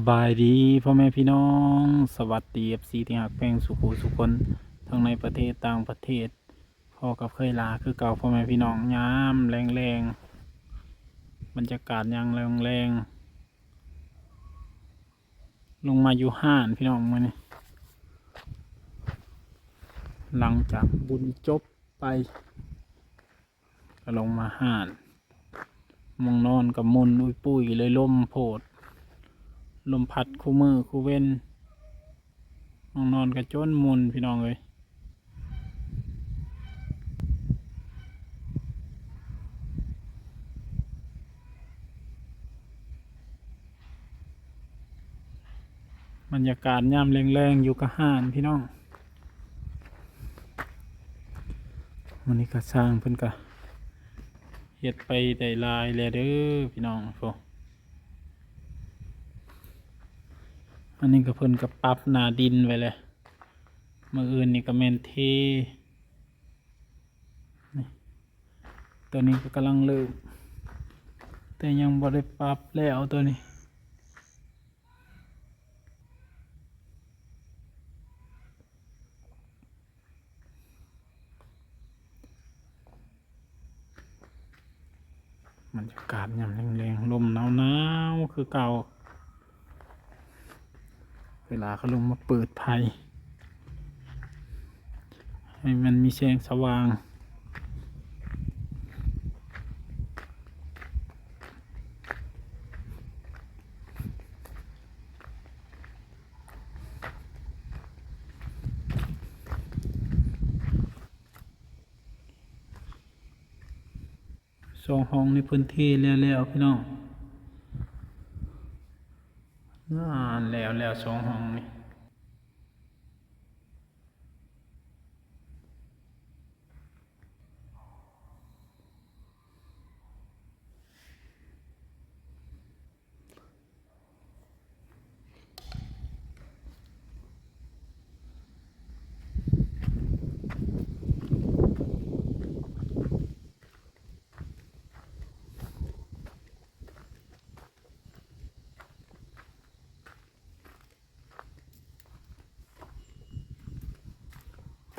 สบายดีพ่อแม่พี่น้อง สวัสดีเอฟซีที่หักแพงสุขุสุคนทั้งในประเทศต่างประเทศพ่อกับเคยลาคือเก่าพ่อแม่พี่น้องยามแรงแรงบรรยากาศยางแรงแรงลงมาอยู่ห้านพี่น้องมานี่หลังจากบุญจบไปก็ลงมาห้านมองนอนกับมนอุ้ยปุ้ยเลยลมโพด ลมพัดคู่มือคู่เว้นมองนอนกับจนมุนพี่น้องเลยบรรยากาศย่ำแรงๆอยู่กับห้านพี่น้องวันนี้ก็สร้างเพิ่นก็เฮ็ดไปได้ลายแล้วเด้อพี่น้องโฟ นนี้ก็เพิ่นก็ปรับหนาดินไว้เลยมืออื่นนี่ก็แมนเทนี่ตัวนี้ก็กำลังเริ่มแต่ยังบ่ได้ปรับแล้วตัวนี้บรรยากาศยามแรงๆลมหนาวๆคือเก่า เวลาเขาลงมาเปิดไฟให้มันมีแสงสว่าง สองห้องในพื้นที่แล้วๆพี่น้องน่าแล้ว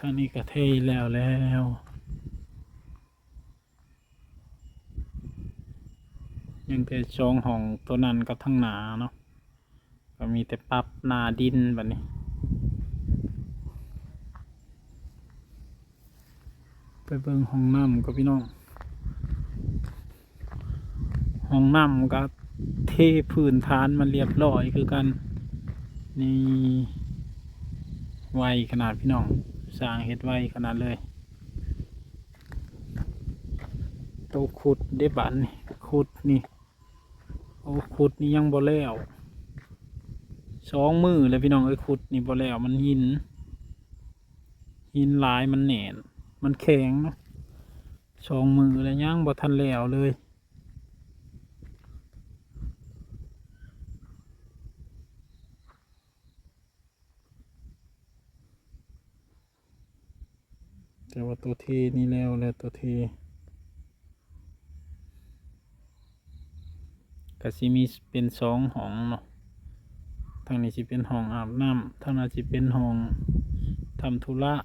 ทางนี้ก็เทแล้วแล้วยังแต่ช่องห้องตัวนั้นกับทั้งหนาเนาะก็มีแต่ปรับหนาดินแบบนี้ไปเบิ่งห้องน้ำกับพี่น้อง ห้องน้ำก็เทพื้นฐานมันเรียบร้อยคือกัน นี่ ไวขนาดพี่น้อง สร้างเฮ็ดไวขนาดเลยโตวขุดได้บันนี่ขุดนี่โอ้ขุดนี่ยังบ่แล้วสองมือเลยพี่น้องเอ้ยขุดนี่บ่แล้วมันหิน หินลายมันแหนนมันแข็งเนาะสองมือแล้วยังบ่ทันแล้วเลย แต่ว่าตัวทีนี่แล้วแล้วตัวทีก็สิมีเป็นสองห้องเนาะทางนี้สิเป็นห้องอาบน้ำทางนั้นสิเป็นห้องทำธุระ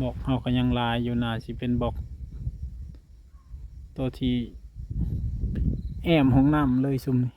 บอกเขาก็ยังลายอยู่นาสิเป็นบอก ตัวที่แอมห้องน้ำเลยซุมนี่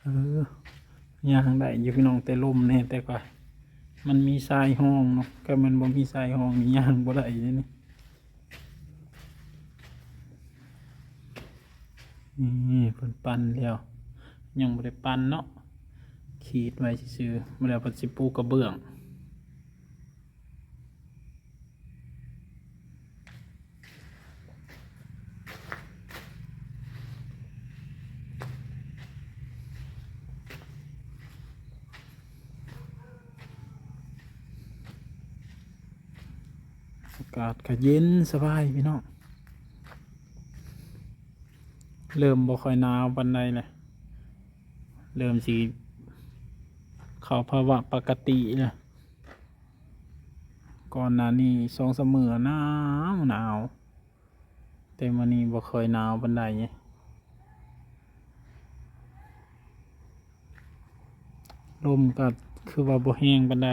เออย่างได้อยู่พี่น้องแต่ลมแน่แต่ก็มันมีทรายห้องเนาะก็มันบ่มีทรายห้องนี่ย่างบ่ได้เนี่นี่เพิ่นปั่นแล้วยังบ่ได้ปั่นเนาะขีดไว้ซื่อๆบ่แล้วเพิ่นสิปูกระเบื้อง กาศก็เย็นสบายพี่น้องเริ่มบ่ค่อยหนาวปันใดเลยเริ่มสิเข้าภาวะปกติเลยก่อนหน้านี้สองเสมอหนาวหนาว แต่มันนี้บ่ค่อยหนาวปันใดไงลมก็คือว่าบ่แห้งปันใด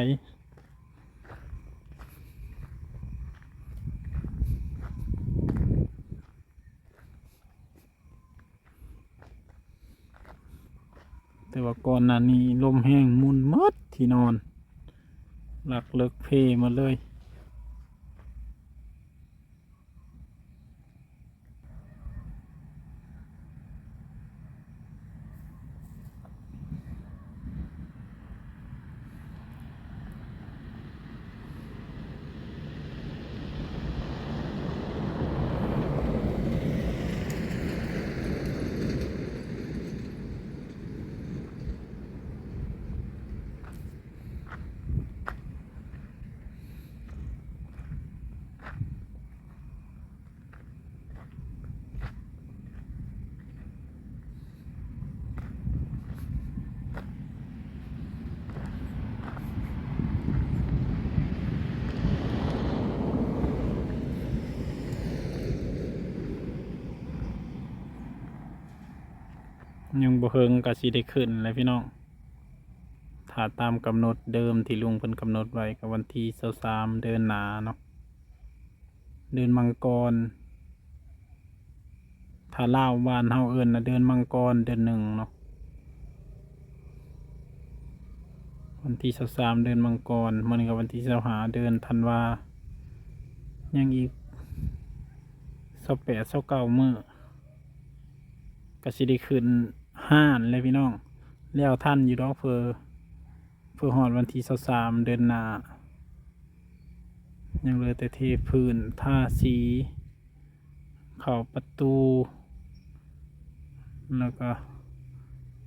แต่ว่าก่อนหน้านี้ลมแห้งมุนหมดที่นอน หลักเลิกเพมาเลย ยังบ่เฮิงก็สิได้ขึ้นเลยพี่น้องถ้าตามกำหนดเดิมที่ลุงเพิ่นกำหนดไว้กับวันที่23เดือนหนาเนาะเดือนมังกร ถ้าเล่าวบ้านเฮาเอิ้นนะเดือนมังกรเดือนหนึ่งเนาะวันที่23เดือนมังกรมันกับวันที่25เดือนธันวายังอีก28 29มื้อก็สิได้ขึ้น ห้านเลยพี่น้อง แล้วท่านอยู่ดอกเพอเพื่อหอดวันที่สามเดือนหนายังเลือแต่เทพื้นท่าสี เข้าประตู แล้วก็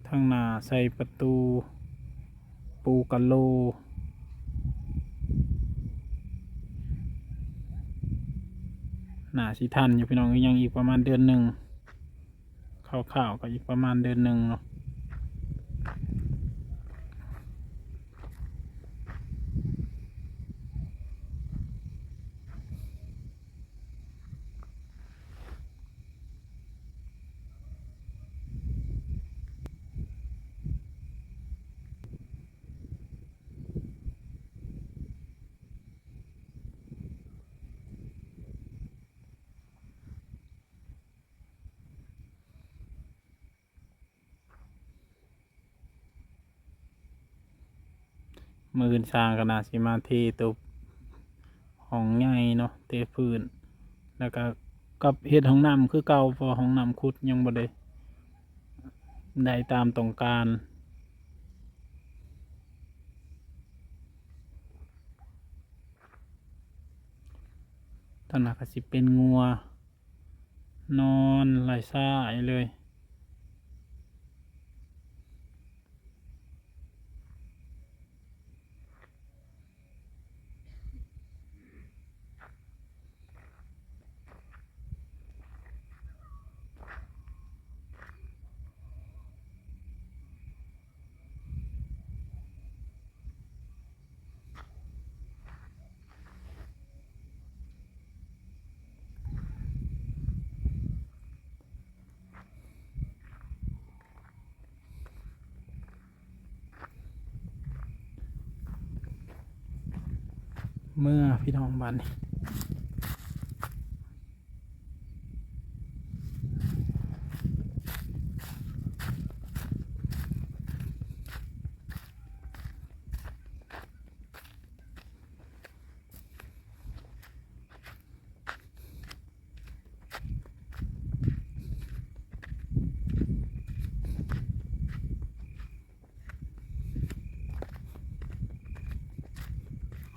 ทางหน้าใส่ประตู ปูกะโลหน้าสิทันอยู่พี่น้องยังอีกประมาณเดือนหนึ่ง ข่าวๆก็อีกประมาณเดือนหนึ่งเนาะ มือนสร้างกนาสิมาเทตุบห้องใหญ่เนาะเทพื้น แล้วก็กับเฮ็ดห้องน้ำคือเก่าพอห้องน้ำคุดยังบ่ได้ได้ตามต้องการตอนนั้นก็สิเป็นงัว นอนไหลซ่ายเลย เมื่อพี่น้องบ้านนี่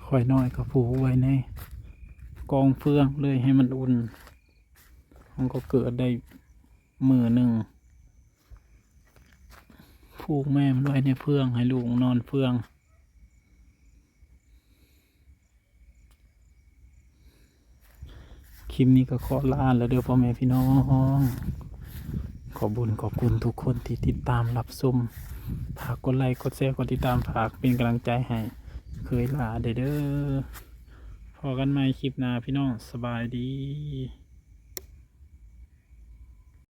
ค่อยน้อยก็ผูกไว้ในกองเฟืองเลยให้มันอุ่น มันก็เกิดได้มือหนึ่งผูกแม่มันไว้ในเฟืองให้ลูกนอนเฟืองคลิปนี้ก็ขอลาแล้วเด้อพ่อแม่พี่น้อง ขอบุญขอบคุณทุกคนที่ติดตามรับชมฝากกดไลค์กดแชร์กดติดตามฝากเป็นกำลังใจให้ เคยลาเด้อเด้อพอกันใหม่คลิปหน้าพี่น้องสบายดี